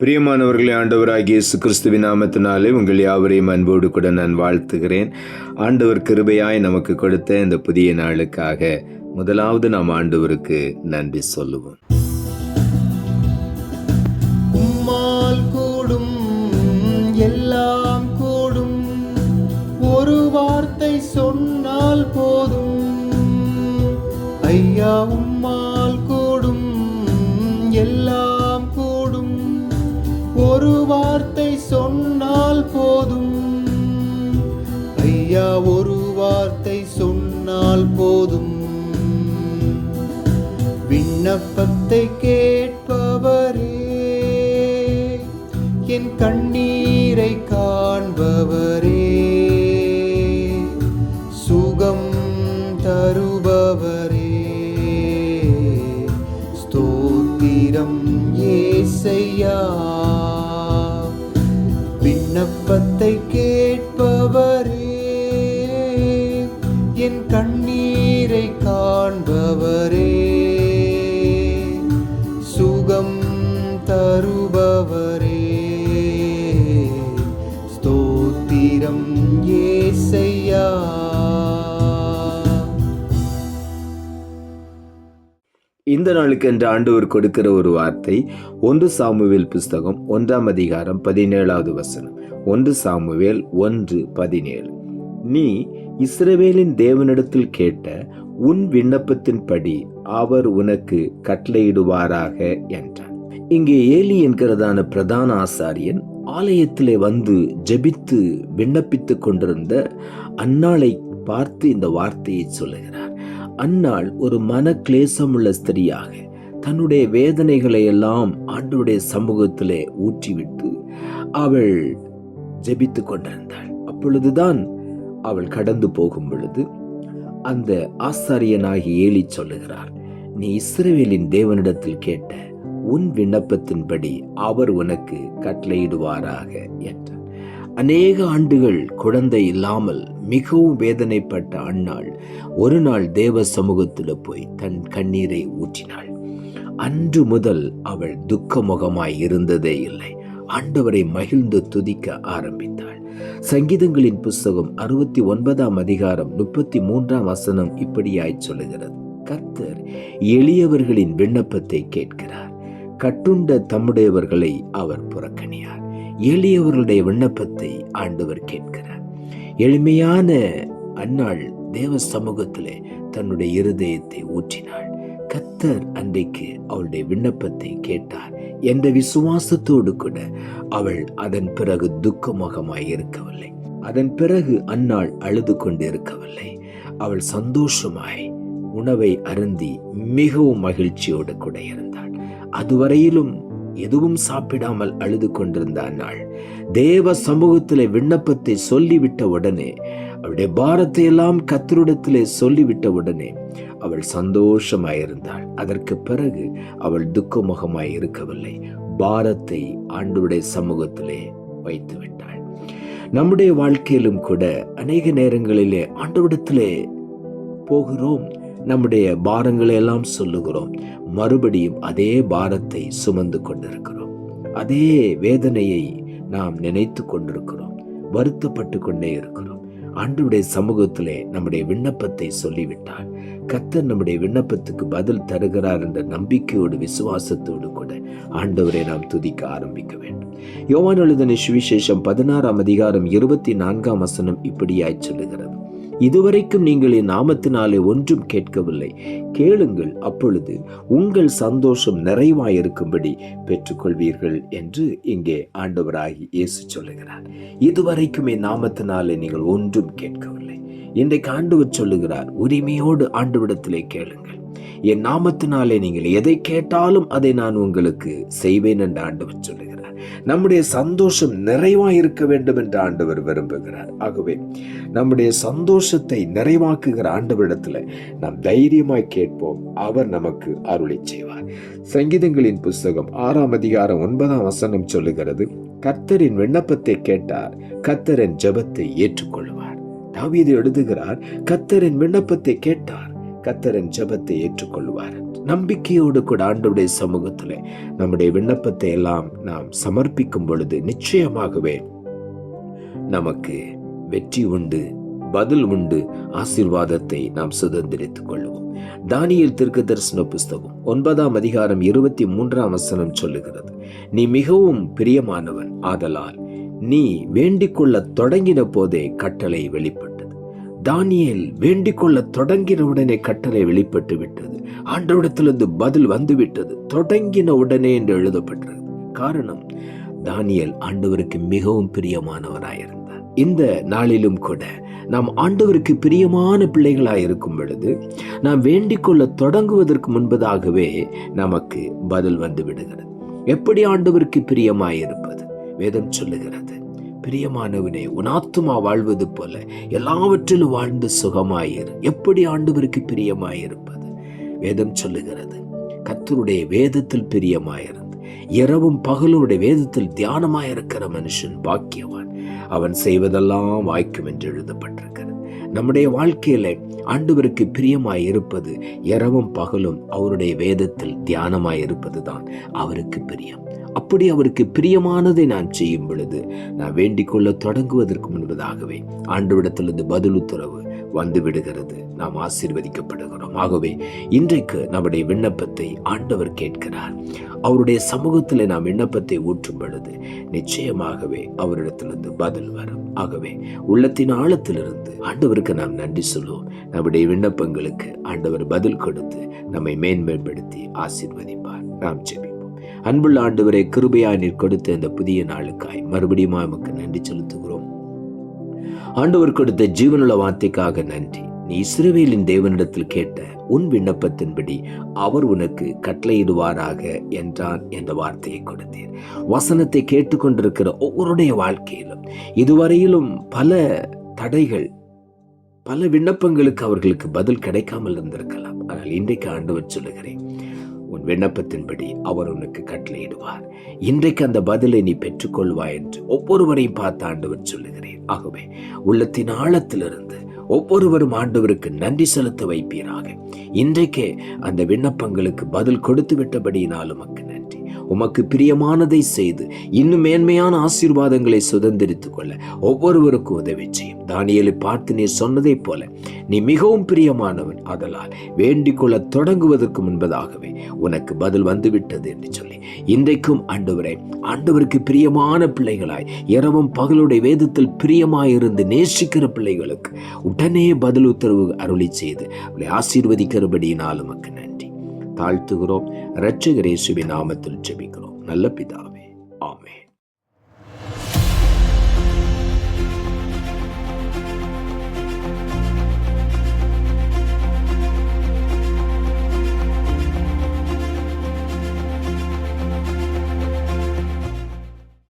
பிரியமானவர்களே ஆண்டவராகிய இயேசு கிறிஸ்துவின் நாமத்தினாலே உங்கள் யாவரையும் அன்போடு கூட நான் வாழ்த்துகிறேன். ஆண்டவர் கிருபையாய் நமக்கு கொடுத்த இந்த புதிய நாளுக்காக முதலாவது நாம் ஆண்டவருக்கு நன்றி சொல்லுவோம். உம்மால் கூடும் எல்லாம் கூடும். ஒரு வார்த்தை சொன்னால் போதும். ஐயா உம்மா வார்த்தை சொன்னால் போதும். ஐயா ஒரு வார்த்தை சொன்னால் போதும். விண்ணப்பத்தை கேட்பவரே என் கண்ணீரை காண்பவரே சுகம் தருபவரே. விருப்பத்தை கேட்பவர். இந்த நாளுக்கு என்று ஆண்டவர் கொடுக்கிற ஒரு வார்த்தை ஒன்று சாமுவேல் புஸ்தகம் ஒன்றாம் அதிகாரம் பதினேழாவது வசனம். ஒன்று சாமுவேல் ஒன்று பதினேழு. நீ இஸ்ரவேலின் தேவனிடத்தில் கேட்ட உன் விண்ணப்பத்தின்படி அவர் உனக்கு கட்டளையிடுவாராக என்றார் இங்கே ஏலி என்கிறதான பிரதான ஆசாரியன் ஆலயத்திலே வந்து ஜெபித்து விண்ணப்பித்துக் கொண்டிருந்த அன்னாளை பார்த்து இந்த வார்த்தையை சொல்லுகிறார். அன்னாள் ஒரு மன கிளேசமுள்ள ஸ்திரியாக தன்னுடைய வேதனைகளை எல்லாம் ஆண்டவருடைய சமூகத்திலே ஊற்றிவிட்டு அவள் ஜெபித்து கொண்டிருந்தாள். அப்பொழுதுதான் அவள் கடந்து போகும் பொழுது அந்த ஆசாரியனாகி ஏலி சொல்லுகிறார் நீ இஸ்ரவேலின் தேவனிடத்தில் கேட்ட உன் விண்ணப்பத்தின்படி அவர் உனக்கு கட்டளையிடுவாராக என்றார். அநேக ஆண்டுகள் குழந்தை இல்லாமல் மிகவும் வேதனைப்பட்ட அன்னாள் ஒரு நாள் தேவ சமூகத்தில் போய் தன் கண்ணீரை ஊற்றினாள். அன்று முதல் அவள் துக்கமுகமாய் இருந்ததே இல்லை. ஆண்டவரை மகிழ்ந்து துதிக்க ஆரம்பித்தாள். சங்கீதங்களின் புஸ்தகம் அறுபத்தி ஒன்பதாம் அதிகாரம் முப்பத்தி மூன்றாம் வசனம் இப்படியாய் சொல்லுகிறது. கர்த்தர் எளியவர்களின் விண்ணப்பத்தை கேட்கிறார். கட்டுண்ட தம்முடையவர்களை அவர் புறக்கணியார். எளியவர்களுடைய விண்ணப்பத்தை ஆண்டவர் கேட்கிறார். எளிமையான அன்னாள் தேவ சமூகத்திலே தன்னுடைய இருதயத்தை ஊற்றினாள். கத்தர் அன்றைக்கு அவளுடைய விண்ணப்பத்தை கேட்டார். என்ற விசுவாசத்தோடு கூட அவள் அதன் பிறகு துக்கமுகமாய் இருக்கவில்லை. அதன் பிறகு அன்னாள் அழுது கொண்டு இருக்கவில்லை அவள் சந்தோஷமாய் உணவை அருந்தி மிகவும் மகிழ்ச்சியோடு கூட இருந்தாள். அதுவரையிலும் எதுவும் சாப்பிடாமல் அழுது கொண்டிருந்த அன்னாள் தேவ சமூகத்திலே விண்ணப்பத்தை சொல்லிவிட்ட உடனே அவளுடைய பாரத்தை எல்லாம் கத்தரிடத்திலே சொல்லிவிட்ட உடனே அவள் சந்தோஷமாயிருந்தாள். அதற்கு பிறகு அவள் துக்கமுகமாய் இருக்கவில்லை. பாரத்தை ஆண்டுடைய சமூகத்திலே வைத்து விட்டாள் நம்முடைய வாழ்க்கையிலும் கூட அநேக நேரங்களிலே ஆண்டவிடத்திலே போகிறோம். நம்முடைய பாரங்களை எல்லாம் சொல்லுகிறோம். மறுபடியும் அதே பாரத்தை சுமந்து கொண்டிருக்கிறோம். அதே வேதனையை நாம் நினைத்து கொண்டிருக்கிறோம். வருத்தப்பட்டு கொண்டே இருக்கிறோம். ஆண்டுடைய சமூகத்திலே நம்முடைய விண்ணப்பத்தை சொல்லிவிட்டால் கத்தர் நம்முடைய விண்ணப்பத்துக்கு பதில் தருகிறார் என்ற நம்பிக்கையோடு விசுவாசத்தோடு கூட ஆண்டவரை நாம் துதிக்க ஆரம்பிக்க வேண்டும். யோவான் எழுதின சுவிசேஷம் பதினாறாம் அதிகாரம் இருபத்தி நான்காம் வசனம் இப்படியாய் சொல்லுகிறது. இதுவரைக்கும் நீங்கள் என் நாமத்தினாலே ஒன்றும் கேட்கவில்லை. கேளுங்கள் அப்பொழுது உங்கள் சந்தோஷம் நிறைவாயிருக்கும்படி பெற்றுக்கொள்வீர்கள் என்று இங்கே ஆண்டவராகி இயேசு சொல்லுகிறார். இதுவரைக்கும் என் நாமத்தினாலே நீங்கள் ஒன்றும் கேட்கவில்லை. இன்றைக்கு ஆண்டவர் சொல்லுகிறார் உரிமையோடு ஆண்டவிடத்திலே கேளுங்கள். என் நாமத்தினாலே நீங்கள் எதை கேட்டாலும் அதை நான் உங்களுக்கு செய்வேன் என்று ஆண்டவர் சொல்லுகிறார். நம்முடைய சந்தோஷம் நிறைவாக இருக்க வேண்டும் என்று ஆண்டவர் விரும்புகிறார். ஆகவே நம்முடைய சந்தோஷத்தை நிறைவாக்குகிற ஆண்டவரிடத்தில் நாம் தைரியமாய் கேட்போம். அவர் நமக்கு அருளை செய்வார். சங்கீதங்களின் புஸ்தகம் ஆறாம் அதிகாரம் ஒன்பதாம் வசனம் சொல்லுகிறது கர்த்தரின் விண்ணப்பத்தை கேட்டார் கர்த்தரின் ஜெபத்தை ஏற்றுக்கொள்வார். தாவீது எழுதுகிறார் கர்த்தரின் விண்ணப்பத்தை கேட்டார் கர்த்தரின் ஜெபத்தை ஏற்றுக்கொள்வார். நம்பிக்கையோடு கூட ஆண்டவருடைய சமூகத்தில் நம்முடைய விண்ணப்பத்தை எல்லாம் நாம் சமர்ப்பிக்கும் பொழுது நிச்சயமாகவே நமக்கு வெற்றி உண்டு பதில் உண்டு. ஆசீர்வாதத்தை நாம் சுதந்திரித்துக் கொள்வோம். தானியல் திருக்கு தரிசன புஸ்தகம் ஒன்பதாம் அதிகாரம் இருபத்தி மூன்றாம் வசனம் சொல்லுகிறது நீ மிகவும் பிரியமானவன் ஆதலால் நீ வேண்டிக் கொள்ள தொடங்கின போதே கட்டளை வெளிப்பட்டு தானியல் வேண்டிக் கொள்ள தொடங்கின உடனே கட்டளை வெளிப்பட்டு விட்டது ஆண்டவிடத்திலிருந்து பதில் வந்து விட்டது தொடங்கின உடனே என்று எழுதப்பட்டது காரணம் தானியல் ஆண்டவருக்கு மிகவும் பிரியமானவராயிருந்தார். இந்த நாளிலும் கூட நாம் ஆண்டவருக்கு பிரியமான பிள்ளைகளாக இருக்கும் பொழுது நாம் வேண்டிக் கொள்ள தொடங்குவதற்கு முன்பதாகவே நமக்கு பதில் வந்து விடுகிறது எப்படி ஆண்டவருக்கு பிரியமாயிருப்பது? வேதம் சொல்லுகிறது பிரியமானவனே உனாத்துமா வாழ்வது போல எல்லாவற்றிலும் வாழ்ந்து சுகமாயிரு. எப்படி ஆண்டவருக்கு பிரியமாயிருப்பது? வேதம் சொல்லுகிறது கத்தருடைய வேதத்தில் பிரியமாயிருந்து இரவும் பகலுடைய வேதத்தில் தியானமாயிருக்கிற மனுஷன் பாக்கியவான். அவன் செய்வதெல்லாம் வாய்க்கும் என்று எழுதப்பட்டிருக்கிறது நம்முடைய வாழ்க்கையில ஆண்டவருக்கு பிரியமாய் இருப்பது இரவும் பகலும் அவருடைய வேதத்தில் தியானமாய் இருப்பது தான் அவருக்கு பிரியம். அப்படி அவருக்கு பிரியமானதை நான் செய்யும் பொழுது நான் வேண்டிக் கொள்ள தொடங்குவதற்கு முன்பதாகவே ஆண்டவிடத்திலிருந்து பதில் உத்தரவு வந்து விடுகிறது நாம் ஆசீர்வதிக்கப்படுகிறோம். ஆகவே இன்றைக்கு நம்முடைய விண்ணப்பத்தை ஆண்டவர் கேட்கிறார். அவருடைய சமூகத்தில் நாம் விண்ணப்பத்தை ஊற்றும் பொழுது நிச்சயமாகவே அவரிடத்திலிருந்து பதில் வரும். ஆகவே உள்ளத்தின் ஆழத்திலிருந்து ஆண்டவருக்கு நாம் நன்றி சொல்லுவோம். நம்முடைய விண்ணப்பங்களுக்கு ஆண்டவர் பதில் கொடுத்து நம்மை மேன்மேம்படுத்தி ஆசீர்வதிப்பார். நாம் ஜெபிப்போம். அன்புள்ள ஆண்டவரை கிருபையா நீர் கொடுத்த இந்த புதிய நாளுக்காய் மறுபடியும் நமக்கு நன்றி செலுத்துகிறோம். ஆண்டவர் கொடுத்த ஜீவனுள்ள வார்த்தைக்காக நன்றி. நீ இஸ்ரவேலின் தேவனிடத்தில் கேட்ட உன் விண்ணப்பத்தின்படி அவர் உனக்கு கட்டளையிடுவாராக என்றான் என்ற வார்த்தையை கொடுத்தீர். வசனத்தை கேட்டுக்கொண்டிருக்கிற ஒவ்வொருடைய வாழ்க்கையிலும் இதுவரையிலும் பல தடைகள் பல விண்ணப்பங்களுக்கு அவர்களுக்கு பதில் கிடைக்காமல் இருந்திருக்கலாம். ஆனால் இன்றைக்கு ஆண்டவர் சொல்லுகிறேன் உன் விண்ணப்பத்தின்படி அவர் உனக்கு கட்டளையிடுவார். இன்றைக்கு அந்த பதிலை நீ பெற்றுக்கொள்வாய் என்று ஒவ்வொருவரையும் பார்த்து ஆண்டவர் சொல்லுகிறேன் ஆகவே உள்ளத்தின் ஆழத்திலிருந்து ஒவ்வொருவரும் ஆண்டவருக்கு நன்றி செலுத்த வைப்பீராக. இன்றைக்கே அந்த விண்ணப்பங்களுக்கு பதில் கொடுத்து விட்டபடியினால் உமக்கு உமக்கு பிரியமானதை செய்து இன்னும் மேன்மையான ஆசீர்வாதங்களை சுதந்திரித்துக் கொள்ள ஒவ்வொருவருக்கும் உதவி செய்யும். தானியலை பார்த்து நீ சொன்னதைப் போல நீ மிகவும் பிரியமானவன். அதலால் வேண்டிக் கொள்ள தொடங்குவதற்கு முன்பதாகவே உனக்கு பதில் வந்துவிட்டது என்று சொல்லி இன்றைக்கும் ஆண்டவரே ஆண்டவருக்கு பிரியமான பிள்ளைகளாய் இரவும் பகலுடைய வேதத்தில் பிரியமாயிருந்து நேசிக்கிற பிள்ளைகளுக்கு உடனே பதில் உத்தரவு அருளி செய்து ஆசீர்வதிக்கிறபடியினால் உமக்கு தாழ்த்துகிறோம். இரட்சகரேசுவின் நாமத்தில் ஜெபிக்கிறோம். நல்ல பிதாவே. ஆமே